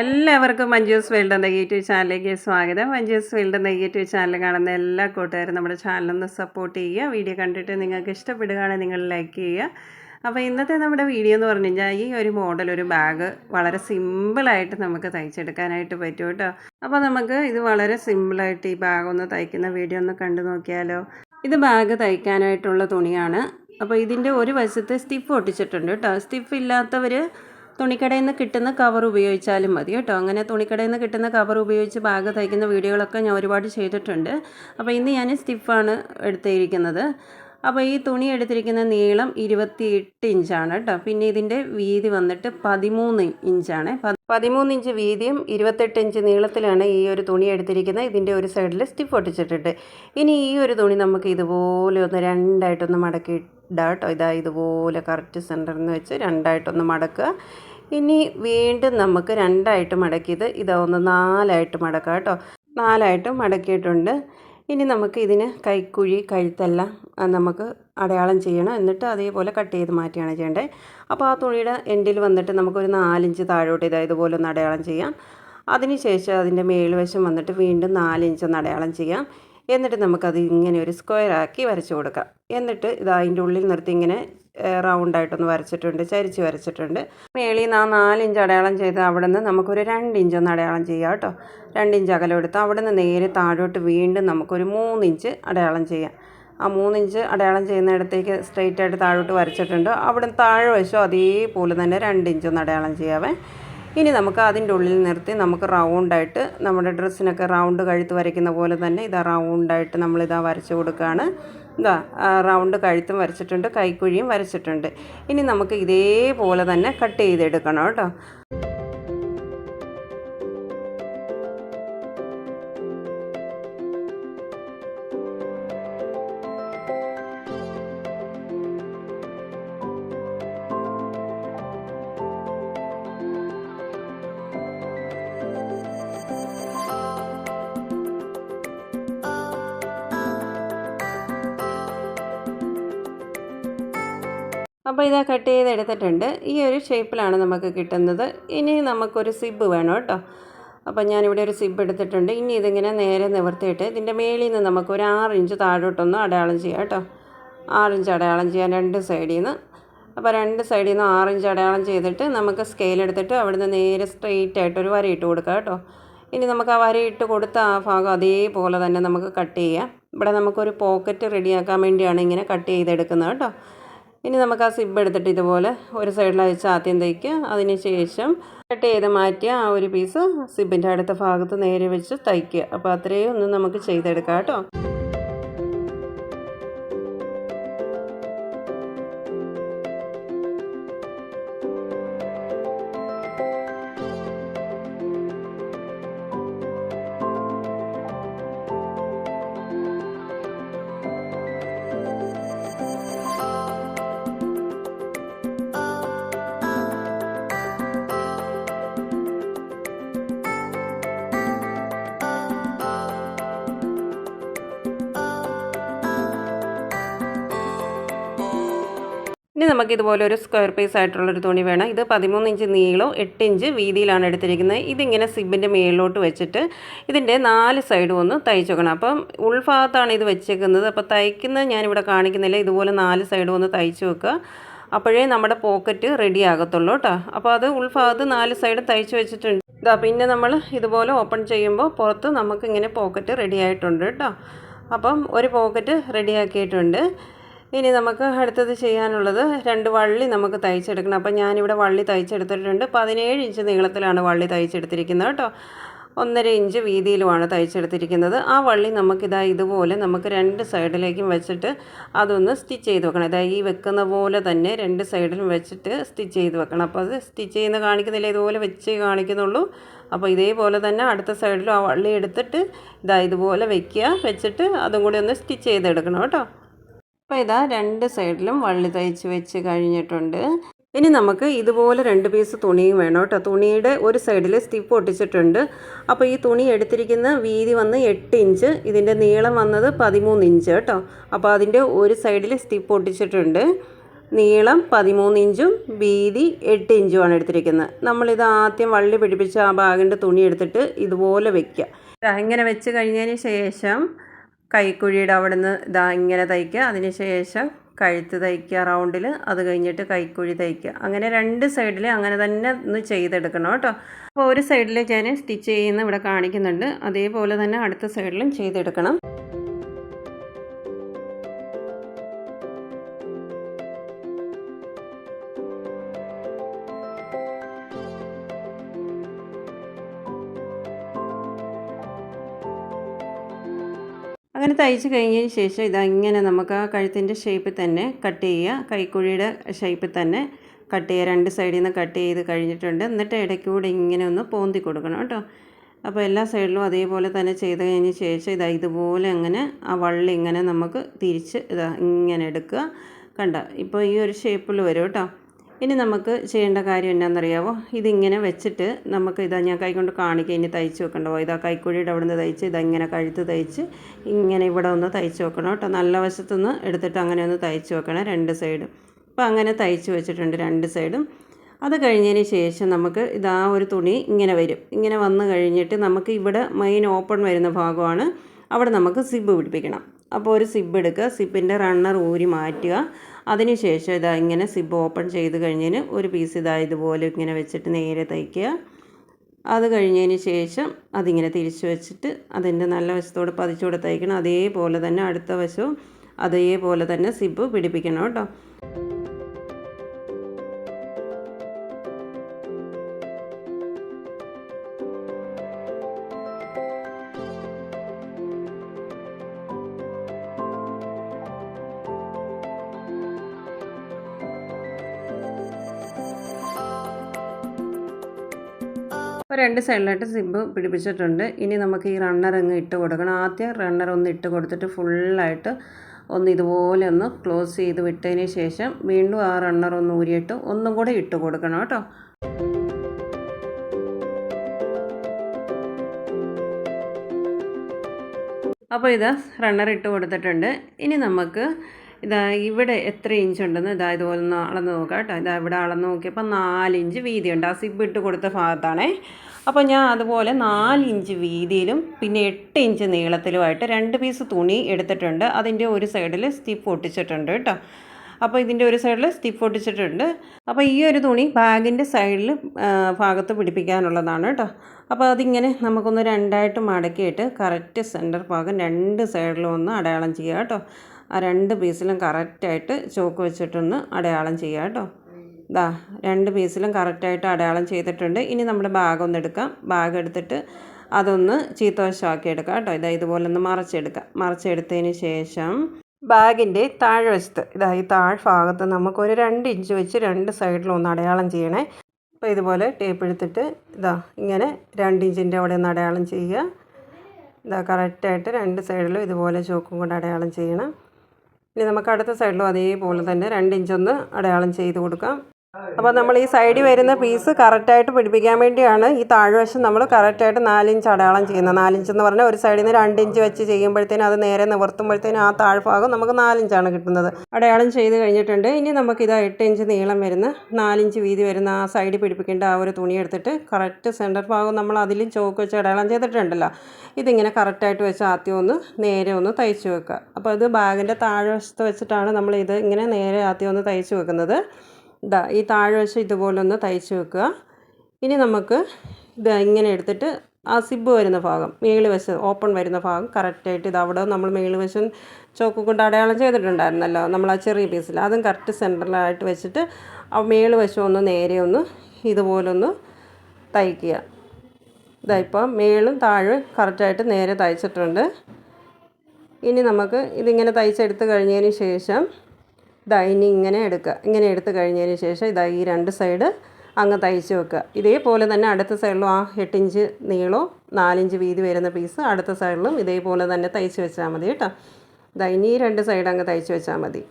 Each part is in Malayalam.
എല്ലാവർക്കും മഞ്ജൂസ് വേൾഡ് എന്ന ചാനലിലേക്ക് സ്വാഗതം. മഞ്ജൂസ് വേൾഡ് എന്ന ചാനൽ കാണുന്ന എല്ലാ കൂട്ടുകാരും നമ്മുടെ ചാനലൊന്ന് സപ്പോർട്ട് ചെയ്യുക. വീഡിയോ കണ്ടിട്ട് നിങ്ങൾക്ക് ഇഷ്ടപ്പെടുകയാണെങ്കിൽ നിങ്ങൾ ലൈക്ക് ചെയ്യുക. അപ്പോൾ ഇന്നത്തെ നമ്മുടെ വീഡിയോ എന്ന് പറഞ്ഞു കഴിഞ്ഞാൽ ഈ ഒരു മോഡൽ ഒരു ബാഗ് വളരെ സിമ്പിളായിട്ട് നമുക്ക് തയ്ച്ചെടുക്കാനായിട്ട് പറ്റും കേട്ടോ. അപ്പോൾ നമുക്ക് ഇത് വളരെ സിമ്പിളായിട്ട് ഈ ബാഗ് ഒന്ന് തയ്ക്കുന്ന വീഡിയോ ഒന്ന് കണ്ടു നോക്കിയാലോ. ഇത് ബാഗ് തയ്ക്കാനായിട്ടുള്ള തുണിയാണ്. അപ്പോൾ ഇതിന്റെ ഒരു വശത്ത് സ്റ്റിഫ് ഒട്ടിച്ചിട്ടുണ്ട് കേട്ടോ. സ്റ്റിഫ് ഇല്ലാത്തവർ തുണിക്കടയിൽ നിന്ന് കിട്ടുന്ന കവർ ഉപയോഗിച്ചാലും മതി കേട്ടോ. അങ്ങനെ തുണിക്കടയിൽ നിന്ന് കിട്ടുന്ന കവർ ഉപയോഗിച്ച് ബാഗ് തയ്ക്കുന്ന വീഡിയോകളൊക്കെ ഞാൻ ഒരുപാട് ചെയ്തിട്ടുണ്ട്. അപ്പോൾ ഇന്ന് ഞാൻ സ്റ്റിഫാണ് എടുത്തിരിക്കുന്നത്. അപ്പോൾ ഈ തുണി എടുത്തിരിക്കുന്ന നീളം ഇരുപത്തിയെട്ട് ഇഞ്ചാണ് കേട്ടോ. പിന്നെ ഇതിന്റെ വീതി വന്നിട്ട് പതിമൂന്ന് ഇഞ്ചാണ് പതിമൂന്ന് ഇഞ്ച് വീതിയും ഇരുപത്തെട്ട് ഇഞ്ച് നീളത്തിലാണ് ഈ ഒരു തുണി എടുത്തിരിക്കുന്നത്. ഇതിന്റെ ഒരു സൈഡിൽ സ്റ്റിഫ് ഒട്ടിച്ചിട്ടുണ്ട്. ഇനി ഈ ഒരു തുണി നമുക്ക് ഇതുപോലെ ഒന്ന് രണ്ടായിട്ടൊന്ന് മടക്കി കേട്ടോ ഇതാ ഇതുപോലെ കറക്റ്റ് സെന്ററിൽ നിന്ന് വെച്ച് രണ്ടായിട്ടൊന്ന് മടക്കുക. ഇനി വീണ്ടും നമുക്ക് രണ്ടായിട്ട് മടക്കിയത് ഇതാ ഒന്ന് നാലായിട്ട് മടക്കുക കേട്ടോ. നാലായിട്ട് മടക്കിയിട്ടുണ്ട്. ഇനി നമുക്ക് ഇതിന് കൈക്കുഴി കഴുത്തെല്ലാം നമുക്ക് അടയാളം ചെയ്യണം. എന്നിട്ട് അതേപോലെ കട്ട് ചെയ്ത് മാറ്റിയാണ് ചെയ്യേണ്ടത്. അപ്പോൾ ആ തുണിയുടെ എൻഡിൽ വന്നിട്ട് നമുക്കൊരു നാലിഞ്ച് താഴോട്ട് ഇതാ ഇതുപോലെ ഒന്ന് അടയാളം ചെയ്യാം. അതിനുശേഷം അതിന്റെ മേൽവശം വന്നിട്ട് വീണ്ടും നാലിഞ്ച് ഒന്ന് അടയാളം ചെയ്യാം. എന്നിട്ട് നമുക്കത് ഇങ്ങനെ ഒരു സ്ക്വയർ ആക്കി വരച്ചു കൊടുക്കാം. എന്നിട്ട് ഇത് അതിന്റെ ഉള്ളിൽ നിർത്തി ഇങ്ങനെ റൗണ്ടായിട്ടൊന്ന് വരച്ചിട്ടുണ്ട് ചരിച്ച് വരച്ചിട്ടുണ്ട്. മേളിൽ നിന്ന് ആ നാലിഞ്ച് അടയാളം ചെയ്ത് അവിടെ നിന്ന് നമുക്കൊരു രണ്ട് ഇഞ്ച് ഒന്ന് അടയാളം ചെയ്യാം കേട്ടോ. രണ്ട് ഇഞ്ച് അകലം എടുത്ത് അവിടെ നിന്ന് നേരെ താഴോട്ട് വീണ്ടും നമുക്കൊരു മൂന്നിഞ്ച് അടയാളം ചെയ്യാം. ആ മൂന്നിഞ്ച് അടയാളം ചെയ്യുന്നിടത്തേക്ക് സ്ട്രെയിറ്റ് ആയിട്ട് താഴോട്ട് വരച്ചിട്ടുണ്ട്. അവിടെ താഴെ വശം അതേപോലെ തന്നെ രണ്ട് ഇഞ്ചൊന്ന് അടയാളം ചെയ്യാവേ. ഇനി നമുക്ക് അതിന്റെ ഉള്ളിൽ നിർത്തി നമുക്ക് റൗണ്ടായിട്ട് നമ്മുടെ ഡ്രസ്സിനൊക്കെ റൗണ്ട് കഴുത്ത് വരയ്ക്കുന്ന പോലെ തന്നെ ഇതാ റൗണ്ടായിട്ട് നമ്മളിതാ വരച്ച് കൊടുക്കുകയാണ് ഇതാ റൗണ്ട് കഴുത്തും വരച്ചിട്ടുണ്ട് കൈക്കുഴിയും വരച്ചിട്ടുണ്ട്. ഇനി നമുക്ക് ഇതേപോലെ തന്നെ കട്ട് ചെയ്തെടുക്കണം കേട്ടോ. അപ്പോൾ ഇതാ കട്ട് ചെയ്ത് എടുത്തിട്ടുണ്ട്. ഈ ഒരു ഷേപ്പിലാണ് നമുക്ക് കിട്ടുന്നത്. ഇനി നമുക്കൊരു സിബ് വേണം കേട്ടോ. അപ്പോൾ ഞാനിവിടെ ഒരു സിബ് എടുത്തിട്ടുണ്ട്. ഇനി ഇതിങ്ങനെ നേരെ നിവർത്തിയിട്ട് ഇതിന്റെ മേളിൽ നിന്ന് നമുക്ക് ഒരു ആറ് ഇഞ്ച് താഴോട്ടൊന്ന് അടയാളം ചെയ്യാം കേട്ടോ. ആറ് ഇഞ്ച് അടയാളം ചെയ്യാം രണ്ട് സൈഡിൽ നിന്ന്. അപ്പോൾ രണ്ട് സൈഡിൽ നിന്ന് ആറ് ഇഞ്ച് അടയാളം ചെയ്തിട്ട് നമുക്ക് സ്കെയിൽ എടുത്തിട്ട് അവിടുന്ന് നേരെ സ്ട്രെയിറ്റ് ആയിട്ട് ഒരു വര ഇട്ട് കൊടുക്കാം കേട്ടോ. ഇനി നമുക്ക് ആ വര ഇട്ട് കൊടുത്ത ആ ഭാഗം അതേപോലെ തന്നെ നമുക്ക് കട്ട് ചെയ്യാം. ഇവിടെ നമുക്കൊരു പോക്കറ്റ് റെഡിയാക്കാൻ വേണ്ടിയാണ് ഇങ്ങനെ കട്ട് ചെയ്തെടുക്കുന്നത് കേട്ടോ. ഇനി നമുക്ക് ആ സിബ് എടുത്തിട്ട് ഇതുപോലെ ഒരു സൈഡിലായി ആദ്യം തയ്ക്കുക അതിന് ശേഷം കട്ട് ചെയ്ത് മാറ്റിയ ആ ഒരു പീസ് സിബിന്റെ അടുത്ത ഭാഗത്ത് നേരെ വെച്ച് തയ്ക്കുക അപ്പോൾ അത്രയും ഒന്ന് നമുക്ക് ചെയ്തെടുക്കാം കേട്ടോ. നമുക്ക് ഇതുപോലെ ഒരു സ്ക്വയർ പീസ് ആയിട്ടുള്ളൊരു തുണി വേണം. ഇത് പതിമൂന്ന് ഇഞ്ച് നീളവും എട്ട് ഇഞ്ച് വീതിയിലാണ് എടുത്തിരിക്കുന്നത്. ഇതിങ്ങനെ സിബിന്റെ മേളിലോട്ട് വെച്ചിട്ട് ഇതിന്റെ നാല് സൈഡും ഒന്ന് തയ്ച്ച് വെക്കണം. അപ്പം ഉൾഭാഗത്താണ് ഇത് വെച്ചേക്കുന്നത്. അപ്പോൾ തയ്ക്കുന്നത് ഞാനിവിടെ കാണിക്കുന്നില്ല. ഇതുപോലെ നാല് സൈഡും ഒന്ന് തയ്ച്ച് വെക്കുക. അപ്പോഴേ നമ്മുടെ പോക്കറ്റ് റെഡി ആകത്തുള്ളൂ കേട്ടോ. അപ്പോൾ അത് ഉൾഭാഗത്ത് നാല് സൈഡും തയ്ച്ച് വെച്ചിട്ടുണ്ട്. ഇതാ പിന്നെ നമ്മൾ ഇതുപോലെ ഓപ്പൺ ചെയ്യുമ്പോൾ പുറത്ത് നമുക്കിങ്ങനെ പോക്കറ്റ് റെഡി ആയിട്ടുണ്ട് കേട്ടോ. അപ്പം ഒരു പോക്കറ്റ് റെഡിയാക്കിയിട്ടുണ്ട് ഇനി നമുക്ക് അടുത്തത് ചെയ്യാനുള്ളത് രണ്ട് വള്ളി നമുക്ക് തയ്ച്ചെടുക്കണം. അപ്പം ഞാനിവിടെ വള്ളി തയ്ച്ചെടുത്തിട്ടുണ്ട്. പതിനേഴ് ഇഞ്ച് നീളത്തിലാണ് വള്ളി തയ്ച്ചെടുത്തിരിക്കുന്നത് കേട്ടോ. ഒന്നര ഇഞ്ച് വീതിയിലുമാണ് തയ്ച്ചെടുത്തിരിക്കുന്നത്. ആ വള്ളി നമുക്കിതാ ഇതുപോലെ നമുക്ക് രണ്ട് സൈഡിലേക്കും വെച്ചിട്ട് അതൊന്ന് സ്റ്റിച്ച് ചെയ്ത് വെക്കണം. ഇതാ ഈ വെക്കുന്ന പോലെ തന്നെ രണ്ട് സൈഡിലും വെച്ചിട്ട് സ്റ്റിച്ച് ചെയ്ത് വെക്കണം. അപ്പോൾ അത് സ്റ്റിച്ച് ചെയ്യുന്ന കാണിക്കുന്നില്ല. ഇതുപോലെ വെച്ച് കാണിക്കുന്നുള്ളൂ. അപ്പോൾ ഇതേപോലെ തന്നെ അടുത്ത സൈഡിലും ആ വള്ളി എടുത്തിട്ട് ഇതാ ഇതുപോലെ വെക്കുക. വെച്ചിട്ട് അതും കൂടി ഒന്ന് സ്റ്റിച്ച് ചെയ്തെടുക്കണം കേട്ടോ. അപ്പോൾ ഇതാ രണ്ട് സൈഡിലും വള്ളി തയ്ച്ച് വെച്ച് കഴിഞ്ഞിട്ടുണ്ട്. ഇനി നമുക്ക് ഇതുപോലെ രണ്ട് പീസ് തുണിയും വേണം കേട്ടോ. തുണിയുടെ ഒരു സൈഡിൽ സ്റ്റിപ്പ് ഒട്ടിച്ചിട്ടുണ്ട് അപ്പോൾ ഈ തുണി എടുത്തിരിക്കുന്ന വീതി വന്ന് എട്ട് ഇഞ്ച് ഇതിന്റെ നീളം വന്നത് പതിമൂന്ന് ഇഞ്ച് കേട്ടോ. അപ്പോൾ അതിന്റെ ഒരു സൈഡിൽ സ്റ്റിപ്പ് ഒട്ടിച്ചിട്ടുണ്ട് നീളം പതിമൂന്ന് ഇഞ്ചും വീതി എട്ട് ഇഞ്ചുമാണ് എടുത്തിരിക്കുന്നത്. നമ്മളിത് ആദ്യം വള്ളി പിടിപ്പിച്ച ആ ബാഗിന്റെ തുണി എടുത്തിട്ട് ഇതുപോലെ വെക്കുക. ദാ ഇങ്ങനെ വെച്ച് കഴിഞ്ഞതിന് ശേഷം കൈക്കുഴിയുടെ അവിടെ നിന്ന് ഇതാ ഇങ്ങനെ തയ്ക്കുക. അതിന് ശേഷം കഴുത്ത് തയ്ക്കുക റൗണ്ടിൽ അത് കഴിഞ്ഞിട്ട് കൈക്കുഴി തയ്ക്കുക. അങ്ങനെ രണ്ട് സൈഡിൽ അങ്ങനെ തന്നെ ഒന്ന് ചെയ്തെടുക്കണം കേട്ടോ. അപ്പോൾ ഒരു സൈഡിൽ ഞാൻ സ്റ്റിച്ച് ചെയ്യുന്ന ഇവിടെ കാണിക്കുന്നുണ്ട്. അതേപോലെ തന്നെ അടുത്ത സൈഡിലും ചെയ്തെടുക്കണം. അങ്ങനെ തയ്ച്ച് കഴിഞ്ഞതിന് ശേഷം ഇതാ ഇങ്ങനെ നമുക്ക് ആ കഴുത്തിന്റെ ഷേപ്പിൽ തന്നെ കട്ട് ചെയ്യുക. കൈക്കുഴിയുടെ ഷേപ്പിൽ തന്നെ കട്ട് ചെയ്യുക. രണ്ട് സൈഡിൽ നിന്ന് കട്ട് ചെയ്ത് കഴിഞ്ഞിട്ടുണ്ട്. എന്നിട്ട് ഇടയ്ക്കൂടെ ഇങ്ങനെ ഒന്ന് പോന്തി കൊടുക്കണം കേട്ടോ. അപ്പോൾ എല്ലാ സൈഡിലും അതേപോലെ തന്നെ ചെയ്ത് കഴിഞ്ഞ ശേഷം ഇതാ ഇതുപോലെ അങ്ങനെ ആ വള്ളി ഇങ്ങനെ നമുക്ക് തിരിച്ച് ഇതാ ഇങ്ങനെ എടുക്കുക. കണ്ട? ഇപ്പോൾ ഈ ഒരു ഷേപ്പിൽ വരും കേട്ടോ. ഇനി നമുക്ക് ചെയ്യേണ്ട കാര്യം എന്നാണെന്നറിയാവോ ഇതിങ്ങനെ വെച്ചിട്ട് നമുക്ക് ഇതാ ഞാൻ കൈകൊണ്ട് കാണിക്കുക ഇനി തയ്ച്ച് വെക്കണ്ടോ. ഇതാ കൈക്കുഴിയുടെ അവിടെ നിന്ന് തയ്ച്ച് ഇതാ ഇങ്ങനെ കഴുത്ത് തയ്ച്ച് ഇങ്ങനെ ഇവിടെ ഒന്ന് തയ്ച്ച് വെക്കണം കേട്ടോ. നല്ല വശത്തുനിന്ന് എടുത്തിട്ട് അങ്ങനെ ഒന്ന് തയ്ച്ച് വെക്കണം രണ്ട് സൈഡും. അപ്പോൾ അങ്ങനെ തയ്ച്ച് വെച്ചിട്ടുണ്ട് രണ്ട് സൈഡും. അത് കഴിഞ്ഞതിന് ശേഷം നമുക്ക് ഇതാ ഒരു തുണി ഇങ്ങനെ വരും. ഇങ്ങനെ വന്നു കഴിഞ്ഞിട്ട് നമുക്ക് ഇവിടെ മെയിൻ ഓപ്പൺ വരുന്ന ഭാഗമാണ് അവിടെ നമുക്ക് സിബ് പിടിപ്പിക്കണം. അപ്പോൾ ഒരു സിബ് എടുക്കുക സിബിന്റെ റണ്ണർ ഊരി മാറ്റുക. അതിനുശേഷം ഇതാ ഇങ്ങനെ സിബ് ഓപ്പൺ ചെയ്ത് കഴിഞ്ഞതിന് ഒരു പീസ് ഇതാ ഇതുപോലെ ഇങ്ങനെ വെച്ചിട്ട് നേരെ തയ്ക്കുക. അത് കഴിഞ്ഞതിന് ശേഷം അതിങ്ങനെ തിരിച്ചു വെച്ചിട്ട് അതിന്റെ നല്ല വശത്തോട് പതിച്ചുകൂടെ തയ്ക്കണം. അതേപോലെ തന്നെ അടുത്ത വശവും അതേപോലെ തന്നെ സിബ് പിടിപ്പിക്കണം കേട്ടോ. രണ്ട് സൈഡിലായിട്ട് സിബ് പിടിപ്പിച്ചിട്ടുണ്ട്. ഇനി നമുക്ക് ഈ റണ്ണർ അങ്ങ് ഇട്ട് കൊടുക്കണം. ആദ്യം റണ്ണർ ഒന്ന് ഇട്ട് കൊടുത്തിട്ട് ഫുള്ളായിട്ട് ഒന്ന് ഇതുപോലെ ഒന്ന് ക്ലോസ് ചെയ്ത് വിട്ടതിന് ശേഷം വീണ്ടും ആ റണ്ണർ ഒന്ന് ഊരിയിട്ട് ഒന്നും കൂടെ ഇട്ട് കൊടുക്കണം കേട്ടോ. അപ്പോൾ ഇത് റണ്ണർ ഇട്ട് കൊടുത്തിട്ടുണ്ട്. ഇനി നമുക്ക് ഇതാ ഇവിടെ എത്ര ഇഞ്ച് ഉണ്ടെന്ന് ഇതാ ഇതുപോലെ ഒന്ന് അളന്ന് നോക്കാം കേട്ടോ. ഇതാ ഇവിടെ അളന്ന് നോക്കിയപ്പോൾ നാലിഞ്ച് വീതിയുണ്ട്. ആ സിബ് ഇട്ട് കൊടുത്ത ഭാഗത്താണേ. അപ്പോൾ ഞാൻ അതുപോലെ നാലിഞ്ച് വീതിയിലും പിന്നെ എട്ട് ഇഞ്ച് നീളത്തിലുമായിട്ട് രണ്ട് പീസ് തുണി എടുത്തിട്ടുണ്ട്. അതിന്റെ ഒരു സൈഡിൽ സ്റ്റിപ്പ് ഒട്ടിച്ചിട്ടുണ്ട് കേട്ടോ. അപ്പോൾ ഇതിന്റെ ഒരു സൈഡിൽ സ്റ്റിപ്പ് ഒട്ടിച്ചിട്ടുണ്ട് അപ്പോൾ ഈ ഒരു തുണി ബാഗിന്റെ സൈഡിൽ ഭാഗത്ത് പിടിപ്പിക്കാനുള്ളതാണ് കേട്ടോ. അപ്പോൾ അതിങ്ങനെ നമുക്കൊന്ന് രണ്ടായിട്ട് മടക്കിയിട്ട് കറക്റ്റ് സെന്റർ ഭാഗം രണ്ട് സൈഡിലും ഒന്ന് അടയാളം ചെയ്യുക കേട്ടോ. ആ രണ്ട് പീസിലും കറക്റ്റായിട്ട് ചോക്ക് വെച്ചിട്ടൊന്ന് അടയാളം ചെയ്യുക കേട്ടോ. ഇതാ രണ്ട് പീസിലും കറക്റ്റായിട്ട് അടയാളം ചെയ്തിട്ടുണ്ട്. ഇനി നമ്മൾ ബാഗ് ഒന്ന് എടുക്കാം. ബാഗ് എടുത്തിട്ട് അതൊന്ന് ചീത്തവശമാക്കി എടുക്കാം കേട്ടോ. ഇതാ ഇതുപോലെ ഒന്ന് മറച്ചെടുക്കാം. മറച്ചെടുത്തതിന് ശേഷം ബാഗിന്റെ താഴ്വശത്ത് ഇതാ ഈ താഴ്ഭാഗത്ത് നമുക്കൊരു രണ്ട് ഇഞ്ച് വെച്ച് രണ്ട് സൈഡിലും ഒന്ന് അടയാളം ചെയ്യണേ. അപ്പോൾ ഇതുപോലെ ടേപ്പ് എടുത്തിട്ട് ഇതാ ഇങ്ങനെ രണ്ട് ഇഞ്ചിന്റെ അവിടെ ഒന്ന് അടയാളം ചെയ്യുക. ഇതാ കറക്റ്റായിട്ട് രണ്ട് സൈഡിലും ഇതുപോലെ ചോക്കും കൊണ്ട് അടയാളം ചെയ്യണം. ഇനി നമുക്ക് അടുത്ത സൈഡിലും അതേപോലെ തന്നെ രണ്ട് ഇഞ്ചൊന്ന് അടയാളം ചെയ്ത് കൊടുക്കാം. അപ്പോൾ നമ്മൾ ഈ സൈഡിൽ വരുന്ന പീസ് കറക്റ്റായിട്ട് പിടിപ്പിക്കാൻ വേണ്ടിയാണ് ഈ താഴ്വശം നമ്മൾ കറക്റ്റായിട്ട് നാലിഞ്ച് അടയാളം ചെയ്യുന്നത്. നാലിഞ്ച് എന്ന് പറഞ്ഞാൽ ഒരു സൈഡിൽ നിന്ന് രണ്ടിഞ്ച് വെച്ച് ചെയ്യുമ്പോഴത്തേനും അത് നേരെ നിവർത്തുമ്പോഴത്തേനും ആ താഴ്ഭാഗം നമുക്ക് നാലിഞ്ചാണ് കിട്ടുന്നത്. അടയാളം ചെയ്ത് കഴിഞ്ഞിട്ടുണ്ട്. ഇനി നമുക്കിത് എട്ട് ഇഞ്ച് നീളം വരുന്ന നാലിഞ്ച് വീതി വരുന്ന ആ സൈഡിൽ പിടിപ്പിക്കേണ്ട ആ ഒരു തുണി എടുത്തിട്ട് കറക്റ്റ് സെന്റർ ഭാഗം നമ്മൾ അതിലും ചോക്ക് വെച്ച് അടയാളം ചെയ്തിട്ടുണ്ടല്ലോ. ഇതിങ്ങനെ കറക്റ്റായിട്ട് വെച്ച് ആദ്യം ഒന്ന് നേരെ ഒന്ന് തയ്ച്ച് വെക്കുക. അപ്പോൾ ഇത് ബാഗിന്റെ താഴ്വശത്ത് വെച്ചിട്ടാണ് നമ്മൾ ഇത് ഇങ്ങനെ നേരെ ആദ്യം ഒന്ന് തയ്ച്ച് വെക്കുന്നത്. ഇതാ ഈ താഴ്വശം ഇതുപോലൊന്ന് തയ്ച്ച് വെക്കുക. ഇനി നമുക്ക് ഇത് ഇങ്ങനെ എടുത്തിട്ട് ആ സിബ് വരുന്ന ഭാഗം മേളി വശം ഓപ്പൺ വരുന്ന ഭാഗം കറക്റ്റായിട്ട് ഇത് അവിടെ നമ്മൾ മേളി വശം ചോക്ക് കൊണ്ട് അടയാളം ചെയ്തിട്ടുണ്ടായിരുന്നല്ലോ. നമ്മൾ ആ ചെറിയ പീസിൽ അതും കറക്റ്റ് സെന്ററിലായിട്ട് വെച്ചിട്ട് ആ മേളി വശം ഒന്ന് നേരെ ഒന്ന് ഇതുപോലൊന്ന് തയ്ക്കുക. ഇതാ ഇപ്പോൾ മേളും താഴും കറക്റ്റായിട്ട് നേരെ തയ്ച്ചിട്ടുണ്ട്. ഇനി നമുക്ക് ഇതിങ്ങനെ തയ്ച്ചെടുത്ത് കഴിഞ്ഞതിന് ശേഷം ഇതാ ഇനി ഇങ്ങനെ എടുക്കുക. ഇങ്ങനെ എടുത്ത് കഴിഞ്ഞതിന് ശേഷം ഇതാ ഈ രണ്ട് സൈഡ് അങ്ങ് തയ്ച്ച് വെക്കുക. ഇതേപോലെ തന്നെ അടുത്ത സൈഡിലും ആ എട്ടിഞ്ച് നീളവും നാലിഞ്ച് വീതി വരുന്ന പീസ് അടുത്ത സൈഡിലും ഇതേപോലെ തന്നെ തയ്ച്ച് വെച്ചാൽ മതി കേട്ടോ. ഇതാ ഇനി ഈ രണ്ട് സൈഡ് അങ്ങ് തയ്ച്ച് വെച്ചാൽ മതി.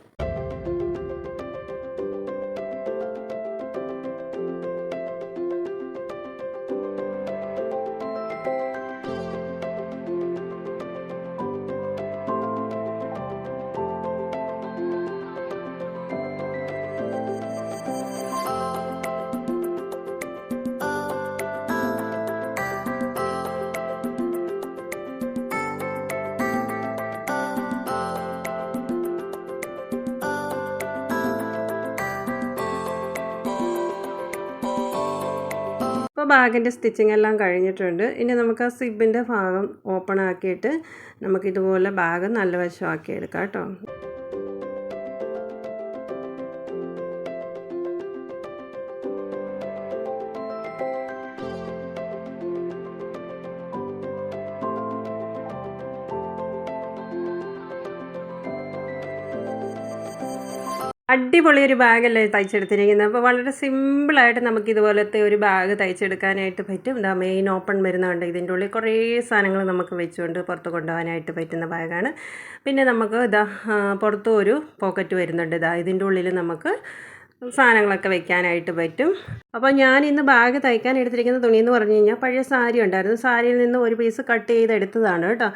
ബാഗിന്റെ സ്റ്റിച്ചിങ് എല്ലാം കഴിഞ്ഞിട്ടുണ്ട്. ഇനി നമുക്ക് ആ സിബിന്റെ ഭാഗം ഓപ്പൺ ആക്കിയിട്ട് നമുക്കിതുപോലെ ബാഗ് നല്ല വശമാക്കി എടുക്കാം കേട്ടോ. അടിപൊളി ഒരു ബാഗല്ലേ തയ്ച്ചെടുത്തിരിക്കുന്നത്. അപ്പോൾ വളരെ സിമ്പിളായിട്ട് നമുക്ക് ഇതുപോലത്തെ ഒരു ബാഗ് തയ്ച്ചെടുക്കാനായിട്ട് പറ്റും. ഇതാ മെയിൻ ഓപ്പൺ വരുന്നുണ്ട് ഇതിന്റെ ഉള്ളിൽ കുറേ സാധനങ്ങൾ നമുക്ക് വെച്ചുകൊണ്ട് പുറത്ത് കൊണ്ടുപോകാനായിട്ട് പറ്റുന്ന ബാഗാണ്. പിന്നെ നമുക്ക് ഇതാ പുറത്തും ഒരു പോക്കറ്റ് വരുന്നുണ്ട്. ഇതാ ഇതിന്റെ ഉള്ളിൽ നമുക്ക് സാധനങ്ങളൊക്കെ വെക്കാനായിട്ട് പറ്റും. അപ്പോൾ ഞാൻ ഇന്ന് ബാഗ് തയ്ക്കാൻ എടുത്തിരിക്കുന്ന തുണി എന്ന് പറഞ്ഞു കഴിഞ്ഞാൽ പഴയ സാരി ഉണ്ടായിരുന്നു. സാരിയിൽ നിന്ന് ഒരു പീസ് കട്ട് ചെയ്ത് എടുത്തതാണ് കേട്ടോ.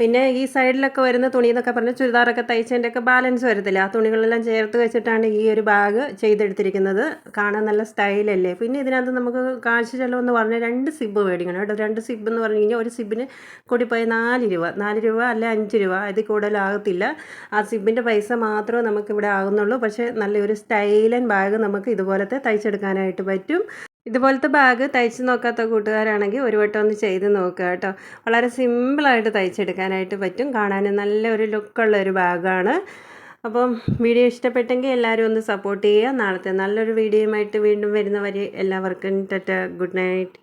പിന്നെ ഈ സൈഡിലൊക്കെ വരുന്ന തുണി എന്നൊക്കെ പറഞ്ഞാൽ ചുരിദാറൊക്കെ തയ്ച്ചതിന്റെയൊക്കെ ബാലൻസ് വരത്തില്ല? ആ തുണികളെല്ലാം ചേർത്ത് വെച്ചിട്ടാണ് ഈ ഒരു ബാഗ് ചെയ്തെടുത്തിരിക്കുന്നത്. കാണാൻ നല്ല സ്റ്റൈലല്ലേ പിന്നെ ഇതിനകത്ത് നമുക്ക് കാശ് ചെലവെന്ന് പറഞ്ഞാൽ രണ്ട് സിബ് മേടിക്കണം കേട്ടോ. രണ്ട് സിബ് എന്ന് പറഞ്ഞു കഴിഞ്ഞാൽ ഒരു സിബിന് കൂടി പോയി നാല് രൂപ. നാല് രൂപ അല്ലെ അഞ്ച് രൂപ. ഇത് കൂടുതലാകത്തില്ല. ആ സിബിന്റെ പൈസ മാത്രമേ നമുക്കിവിടെ ആകുന്നുള്ളൂ. പക്ഷേ നല്ലൊരു സ്റ്റൈലൻ ബാഗ് നമുക്ക് ഇതുപോലത്തെ തയ്ച്ചെടുക്കാനായിട്ട് പറ്റും. ഇതുപോലത്തെ ബാഗ് തയ്ച്ച് നോക്കാത്ത കൂട്ടുകാരാണെങ്കിൽ ഒരു വട്ടം ഒന്ന് ചെയ്ത് നോക്കുക കേട്ടോ. വളരെ സിമ്പിളായിട്ട് തയ്ച്ചെടുക്കാനായിട്ട് പറ്റും. കാണാൻ നല്ലൊരു ലുക്കുള്ള ഒരു ബാഗാണ്. അപ്പം വീഡിയോ ഇഷ്ടപ്പെട്ടെങ്കിൽ എല്ലാവരും ഒന്ന് സപ്പോർട്ട് ചെയ്യുക. നാളത്തെ നല്ലൊരു വീഡിയോയുമായിട്ട് വീണ്ടും വരുന്നവരെ എല്ലാവർക്കും ടാറ്റ. Good night.